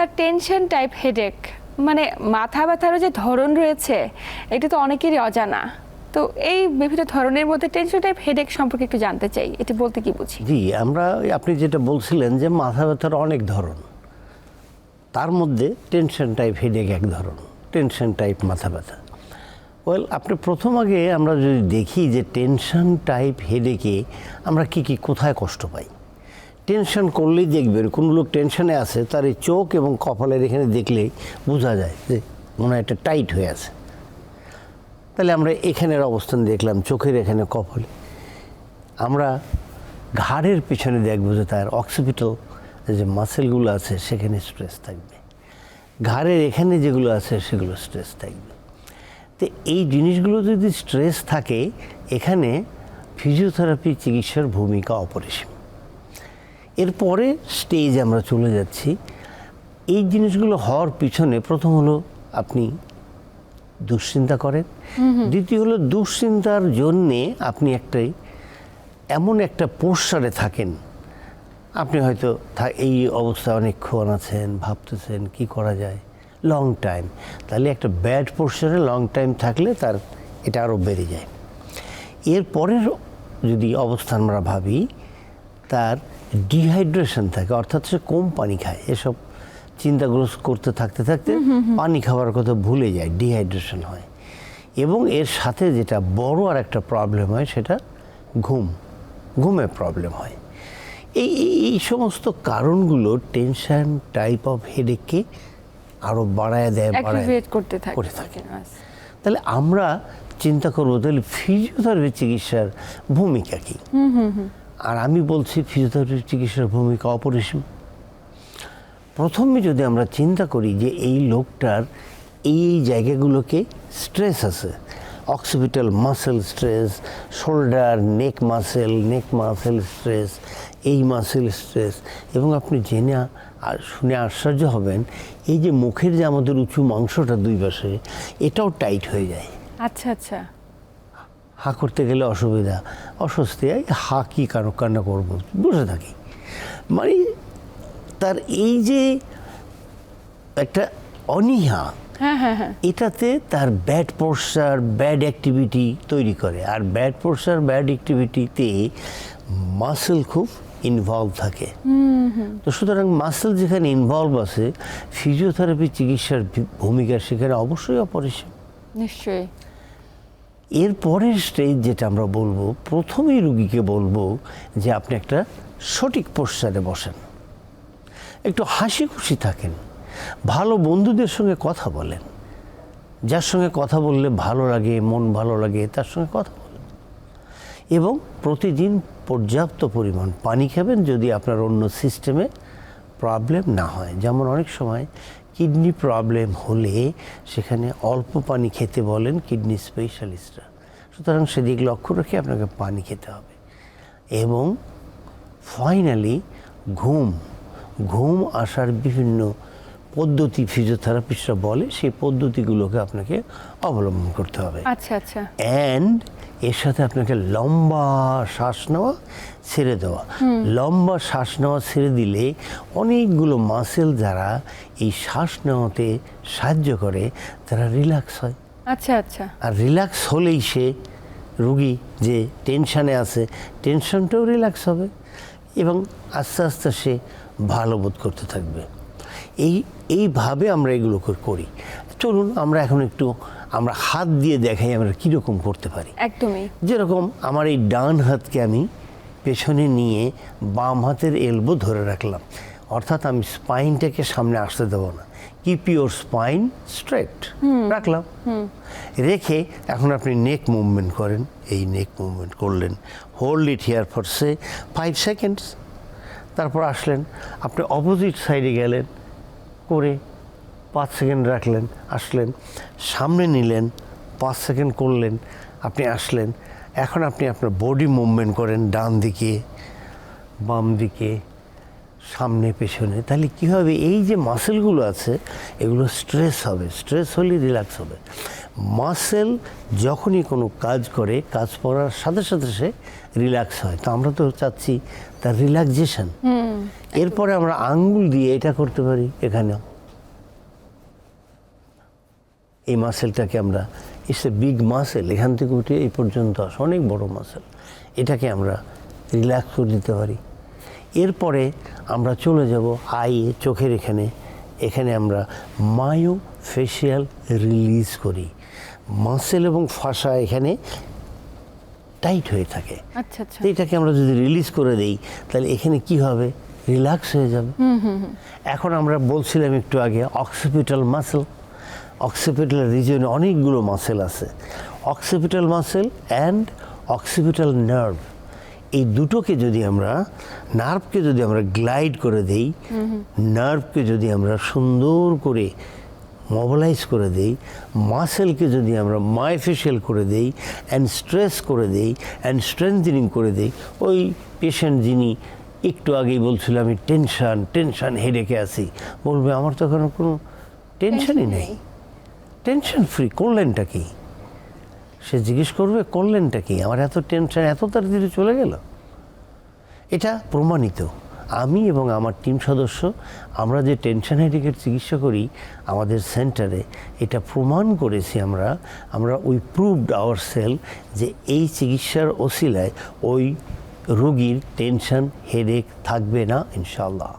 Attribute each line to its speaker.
Speaker 1: Sir tension type headache মানে মাথা ব্যথারও যে ধরন রয়েছে, এটা তো অনেকেরই অজানা। তো এই বিভিন্ন ধরনের মধ্যে টেনশন টাইপ হেডেক সম্পর্কে একটু জানতে চাই, এটা বলতে কি বুঝি?
Speaker 2: জি, আমরা আপনি যেটা বলছিলেন যে মাথা ব্যথার অনেক ধরন। তার মধ্যে টেনশন টাইপ হেডেক এক ধরন টেনশন টাইপ মাথা ব্যথা। ওয়েল আপনি প্রথম আগে আমরা যদি দেখি যে টেনশন টাইপ হেডেকে আমরা কি কি, কোথায় কষ্ট পাই? টেনশন করলেই দেখবেন কোনো লোক টেনশনে আছে, তার এই চোখ এবং কপালের এখানে দেখলেই বোঝা যায় যে মনে হয় একটা টাইট হয়ে আছে। তাহলে আমরা এখানের অবস্থান দেখলাম, চোখের এখানে, কপালে। আমরা ঘাড়ের পেছনে দেখব যে তার অক্সিপিটাল যে মাসেলগুলো আছে, সেখানে স্ট্রেস থাকবে। ঘাড়ের এখানে যেগুলো আছে, সেগুলো স্ট্রেস থাকবে। তো এই জিনিসগুলো যদি স্ট্রেস থাকে, এখানে ফিজিওথেরাপি চিকিৎসার ভূমিকা অপরিসীম। এরপরে স্টেজ আমরা চলে যাচ্ছি। এই জিনিসগুলো হওয়ার পিছনে প্রথম হলো আপনি দুশ্চিন্তা করেন। দ্বিতীয় হলো দুশ্চিন্তার জন্যে আপনি একটাই এমন একটা পোস্টারে থাকেন। আপনি হয়তো এই অবস্থায় অনেকক্ষণ আছেন ভাবতেছেন কি করা যায়? লং টাইম তাহলে একটা ব্যাড পোস্টারে লং টাইম থাকলে তার এটা আরও বেড়ে যায়। এরপরের যদি অবস্থা আমরা ভাবি তার ডিহাইড্রেশন থাকে অর্থাৎ সে কম পানি খায়। এসব চিন্তাগ্রস্ত করতে থাকতে থাকতে পানি খাওয়ার কথা ভুলে যায় ডিহাইড্রেশন হয়। এবং এর সাথে যেটা বড় আর একটা প্রবলেম হয় সেটা ঘুম ঘুমে প্রবলেম হয়। এই এই- সমস্ত কারণগুলো টেনশন টাইপ অফ হেডেককে আরও বাড়ায় দেয় বাড়ায়
Speaker 1: করতে
Speaker 2: করে থাকে। তাহলে আমরা চিন্তা করব তাহলে ফিজিওথেরাপি চিকিৎসার ভূমিকা কি? আর আমি বলছি ফিজিওথেরাপি চিকিৎসার ভূমিকা অপরিসীম। প্রথমে যদি আমরা চিন্তা করি যে এই লোকটার এই জায়গাগুলোকে স্ট্রেস আছে occipital muscle stress shoulder neck muscle neck muscle stress এই মাসেল স্ট্রেস এবং আপনি জেনে আর শুনে আশ্চর্য হবেন, এই যে মুখের যে আমাদের উঁচু মাংসটা দুই পাশে, এটাও টাইট হয়ে যায়।
Speaker 1: আচ্ছা আচ্ছা।
Speaker 2: হা করতে গেলে অসুবিধা। অস্বস্তি এই হা কি কারও কান্না করব? বসে থাকি। মানে তার এই যে একটা অনীহা
Speaker 1: হ্যাঁ হ্যাঁ হ্যাঁ।
Speaker 2: এটাতে তার ব্যাড পোস্টার ব্যাড অ্যাক্টিভিটি তৈরি করে। আর ব্যাড পোস্টার ব্যাড অ্যাক্টিভিটিতে মাসেল খুব ইনভলভ থাকে। তো সুতরাং মাসেল যেখানে ইনভলভ আছে ফিজিওথেরাপি চিকিৎসার ভূমিকা সেখানে অবশ্যই অপরিসীম।
Speaker 1: নিশ্চয়ই।
Speaker 2: এর পরের স্টেজ যেটা আমরা বলব, প্রথমেই রুগীকে বলব যে আপনি একটা সঠিক পোস্টারে বসেন। একটু হাসি খুশি থাকেন, ভালো বন্ধুদের সঙ্গে কথা বলেন। যার সঙ্গে কথা বললে ভালো লাগে, মন ভালো লাগে, তার সঙ্গে কথা বলেন। এবং প্রতিদিন পর্যাপ্ত পরিমাণ পানি খাবেন যদি আপনার অন্য সিস্টেমে প্রবলেম না হয়। যেমন অনেক সময় কিডনি প্রবলেম হলে সেখানে অল্প পানি খেতে বলেন কিডনি স্পেশালিস্টরা সুতরাং সেদিক লক্ষ্য রেখে আপনাকে পানি খেতে হবে। এবং ফাইনালি ঘুম। ঘুম আসার বিভিন্ন পদ্ধতি ফিজিওথেরাপিস্টরা বলে সেই পদ্ধতিগুলোকে আপনাকে অবলম্বন করতে হবে।
Speaker 1: আচ্ছা আচ্ছা।
Speaker 2: অ্যান্ড এর সাথে আপনাকে লম্বা শ্বাস নেওয়া ছেড়ে দেওয়া। লম্বা শ্বাস নেওয়া ছেড়ে দিলে অনেকগুলো মাসেল যারা এই শ্বাস নেওয়াতে সাহায্য করে তারা রিল্যাক্স হয়।
Speaker 1: আচ্ছা আচ্ছা।
Speaker 2: আর রিল্যাক্স হলেই সে রুগী যে টেনশানে আছে টেনশনটাও রিল্যাক্স হবে এবং আস্তে আস্তে সে ভালো বোধ করতে থাকবে। এই এইভাবে আমরা এগুলো করি। চলুন আমরা এখন একটু আমরা হাত দিয়ে দেখাই আমরা কীরকম করতে পারি।
Speaker 1: একদমই।
Speaker 2: যেরকম আমার এই ডান হাতকে আমি পেছনে নিয়ে বাম হাতের এলবো ধরে রাখলাম। অর্থাৎ আমি স্পাইনটাকে সামনে আসতে দেবো না। কিপ ইউর স্পাইন স্ট্রেট রাখলাম। রেখে এখন আপনি নেক মুভমেন্ট করেন। এই নেক মুভমেন্ট করলেন। Hold it here for say five seconds তারপর আসলেন। আপনি অপোজিট সাইডে গেলেন। করে পাঁচ সেকেন্ড রাখলেন, আসলেন, সামনে নিলেন, পাঁচ সেকেন্ড করলেন, আপনি আসলেন। এখন আপনি আপনার বডি মুভমেন্ট করেন ডান দিকে, বাম দিকে সামনে পেছনে তাহলে কী হবে? এই যে মাসেলগুলো আছে এগুলো স্ট্রেস হবে। স্ট্রেস হলে রিল্যাক্স হবে। মাসেল যখনই কোনো কাজ করে কাজ করার সাথে সাথে সে রিল্যাক্স হয়। তো আমরা তো চাচ্ছি তার রিল্যাক্সেশন এরপরে আমরা আঙ্গুল দিয়ে এটা করতে পারি এখানেও। এই মাসেলটাকে আমরা ইটস এ বিগ মাসেল এখান থেকে উঠে এই পর্যন্ত আসে। অনেক বড় মাসেল এটাকে আমরা রিল্যাক্স করে দিতে পারি। এরপরে আমরা চলে যাব আইয়ে চোখের এখানে। এখানে আমরা মায়ো ফেশিয়াল রিলিজ করি। মাসেল এবং ফাঁসা এখানে টাইট হয়ে থাকে।
Speaker 1: আচ্ছা আচ্ছা।
Speaker 2: এটাকে আমরা যদি রিলিজ করে দেই তাহলে এখানে কি হবে? রিল্যাক্স হয়ে যাবে। এখন আমরা বলছিলাম একটু আগে অক্সিপিটাল মাসেল অক্সিপিটাল রিজনে অনেকগুলো মাসেল আছে। Occipital muscle and occipital nerve এই দুটোকে যদি আমরা নার্ভকে যদি আমরা গ্লাইড করে দেই নার্ভকে যদি আমরা সুন্দর করে মোবিলাইজ করে দেই মাসেলকে যদি আমরা মাইফেশিয়াল করে দেই অ্যান্ড স্ট্রেস করে দেই অ্যান্ড স্ট্রেংথেনিং করে দেই ওই পেশেন্ট যিনি একটু আগেই বলছিল আমি টেনশন টেনশান হেডেকে আছি বলবে আমার তো এখন কোনো টেনশনই নেই। টেনশন ফ্রি করলেনটা কি? সে জিজ্ঞেস করবে, করলেনটা কি? আমার এত টেনশন এত তাড়াতাড়ি চলে গেল? এটা প্রমাণিত। আমি এবং আমার টিম সদস্য, আমরা যে টেনশন হেডেকের চিকিৎসা করি আমাদের সেন্টারে এটা প্রমাণ করেছি আমরা আমরা উই প্রুভড আওয়ার সেল যে এই চিকিৎসার ওসিলায় ওই রোগীর টেনশন হেডেক থাকবে না ইনশাল্লাহ